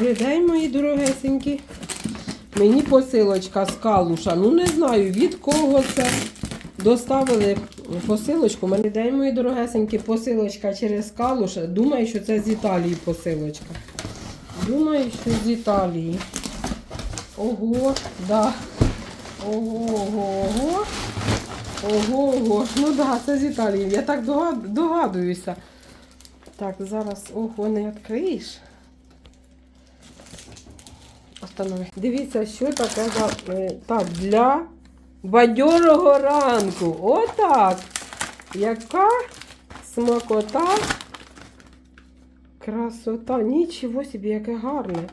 Добрий день, мої дорогесенькі. Мені посилочка з калуша. Ну не знаю від кого це. Доставили посилочку. Мене день, мої дорогесенькі, посилочка через калуш. Думаю, що це з Італії посилочка. Думаю, що з Італії. Ого, да. Ого, ого, ого. Ого, ого. Ну да, це з Італії. Я так догад- догадуюся. Так, зараз ого, не відкриєш. Останови. Дивіться, що таке за е, так, для бадьорого ранку. Отак. Яка смакота. Красота. Нічого собі, яке гарне.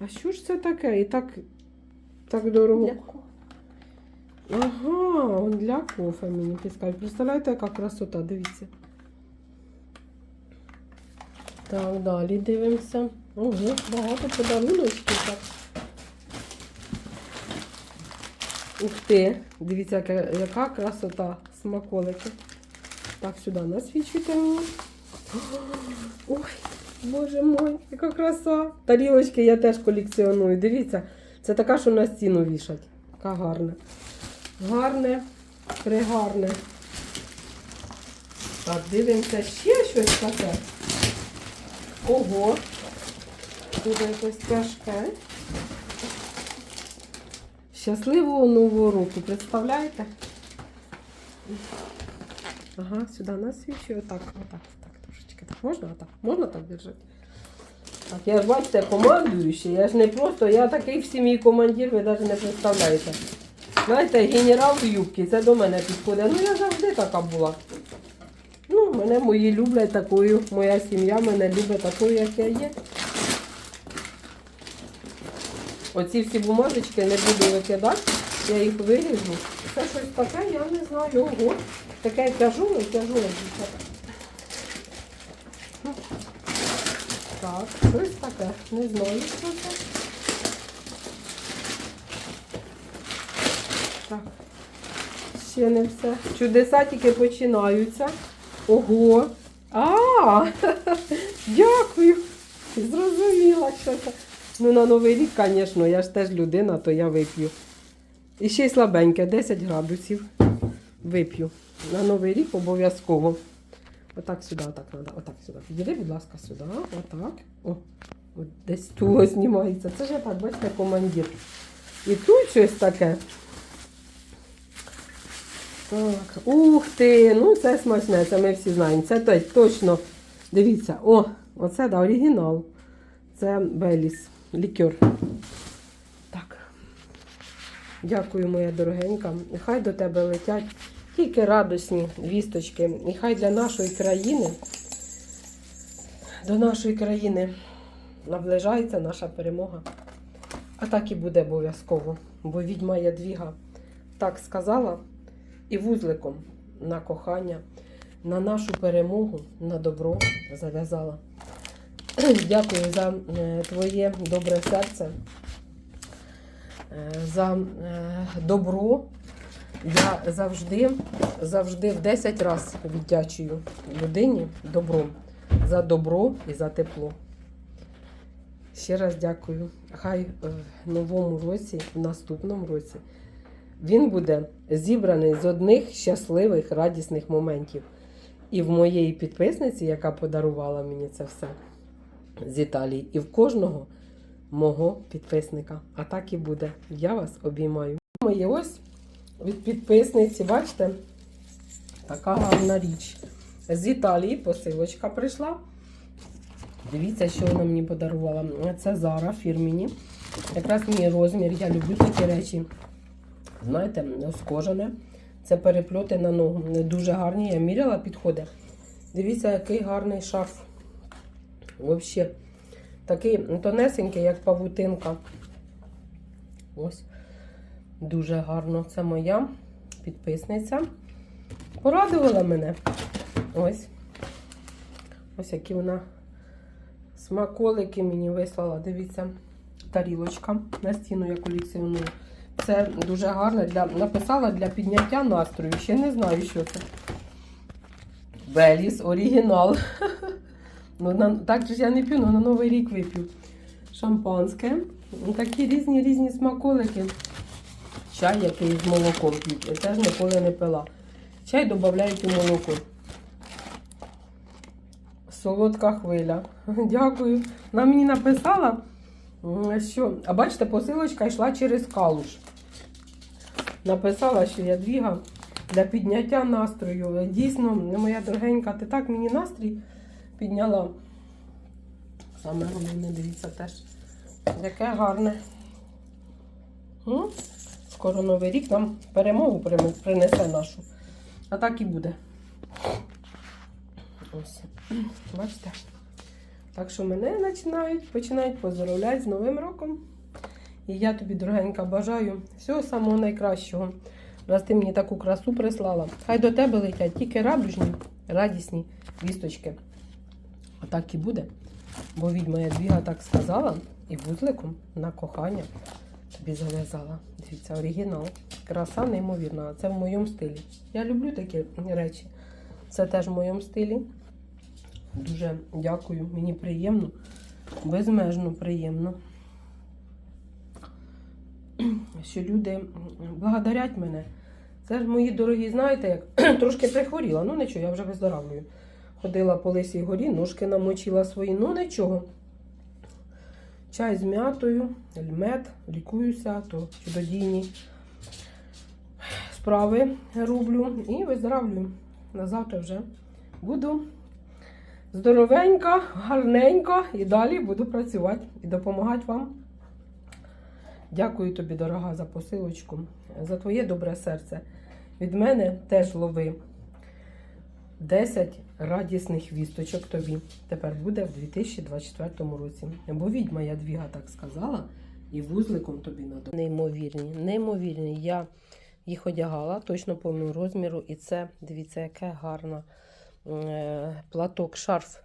А що ж це таке? І так, так дорого. Ага, он для кофе мені підскажуть. Представляєте, яка красота, дивіться. Так, далі дивимося. Ого, багато подаруночків. Так. Ух ти, дивіться, яка, яка красота смаколики. Так, сюди насвічуйте мені. Ой, боже мой, яка краса. Тарілочки я теж колекціоную. Дивіться, це така, що на стіну вішать. Яка гарна. Гарне, пригарне. Так, дивимося ще щось таке. Ого. Буде якось тяжке. Щасливого нового року, представляєте? Ага, сюди насвічую. Отак, отак, так, трошечки. Так можна отак? Можна так держати? Так, я ж бачите, командуючий. Я ж не просто, я такий в сім'ї командир, ви навіть не представляєте. Знаєте, генерал в юбці, це до мене підходить. Ну я завжди така була. Ну, мене мої люблять такою, моя сім'я мене любить такою, як я є. Оці всі бумажечки не буду викидати, я їх виріжу. Це щось таке, я не знаю. Ого. Таке тяжуле, тяжуле. дівчата. Так, щось таке. Не знаю, що це. Так. Ще не все. Чудеса тільки починаються. Ого. А, дякую. Зрозуміла, що це. Ну, на Новий рік, звісно, я ж теж людина, то я вип'ю. І ще й слабеньке, 10 градусів. Вип'ю. На Новий рік обов'язково. Отак сюди, отак треба. Отак сюди. Підійди, будь ласка, сюди. Отак. О, от десь туго знімається. Це ж я так, бачите, командир. І тут щось таке. Так, ух ти, ну це смачне, це ми всі знаємо. Це точно. Дивіться, о, оце да, оригінал. Це Беліс, лікер. Так. Дякую, моя дорогенька. Нехай до тебе летять тільки радісні вісточки. І хай для нашої країни, до нашої країни наближається наша перемога. А так і буде обов'язково. Бо відьма Ядвіга так сказала і вузликом на кохання, на нашу перемогу, на добро зав'язала. Дякую за е, твоє добре серце, е, за е, добро. Я завжди, завжди в 10 разів віддячую людині добром за добро і за тепло. Ще раз дякую. Хай в новому році, в наступному році, він буде зібраний з одних щасливих, радісних моментів. І в моєї підписниці, яка подарувала мені це все з Італії, і в кожного мого підписника. А так і буде. Я вас обіймаю. Моє ось від підписниці, бачите, така гарна річ. З Італії посилочка прийшла. Дивіться, що вона мені подарувала. Це Зара фірміні. Якраз мій розмір. Я люблю такі речі. Знаєте, скожене. Це перепльоти на ногу. Дуже гарні. Я міряла, підходить. Дивіться, який гарний шарф. Взагалі, такий тонесенький, як павутинка. Ось. Дуже гарно. Це моя підписниця. Порадувала мене. Ось. Ось які вона смаколики мені вислала. Дивіться, тарілочка. На стіну я колекціоную. Це дуже гарно для написала для підняття настрою. Ще не знаю, що це. Беліс, оригінал. Ну, на, так же я не п'ю, але на Новий рік вип'ю. шампанське. Такі різні різні смаколики. Чай, який з молоком п'ють. Я теж ніколи не пила. Чай додають у молоко. Солодка хвиля. Дякую. Вона мені написала, що. А бачите, посилочка йшла через калуш. Написала, що я двіга для підняття настрою. Дійсно, моя дорогенька, ти так мені настрій підняла. Саме головне, дивіться теж. Яке гарне. Скоро Новий рік нам перемогу принесе нашу. А так і буде. Ось. Бачите? Так що мене починають, починають поздоровляти з Новим роком. І я тобі, дорогенька, бажаю всього самого найкращого. Раз ти мені таку красу прислала. Хай до тебе летять тільки радужні, радісні вісточки. Отак і буде. Бо відьма Ядвіга так сказала і вузликом на кохання тобі зав'язала. Дивіться, оригінал. Краса неймовірна. Це в моєму стилі. Я люблю такі речі. Це теж в моєму стилі. Дуже дякую. Мені приємно. Безмежно приємно. Що люди благодарять мене. Це ж мої дорогі, знаєте, як трошки прихворіла. Ну нічого, я вже виздоравлюю. Ходила по лисій горі, ножки намочила свої, ну нічого. Чай з м'ятою, мед, лікуюся, то чудодійні справи роблю і виздоравлюю. На завтра вже буду здоровенька, гарненька і далі буду працювати і допомагати вам. Дякую тобі, дорога, за посилочку, за твоє добре серце. Від мене теж лови 10 радісних вісточок тобі. Тепер буде в 2024 році. Бо відьма Ядвіга так сказала, і вузликом тобі надо. Неймовірні, неймовірні. Я їх одягала точно повного розміру, і це, дивіться, яке гарна е, платок, шарф.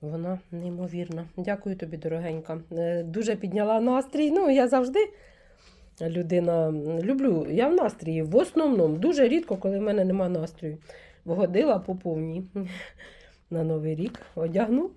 Вона неймовірна. Дякую тобі, дорогенька. Е, Дуже підняла настрій. Ну, я завжди людина люблю. Я в настрії. В основному дуже рідко, коли в мене нема настрою. Вгодила по повній на Новий рік. Одягну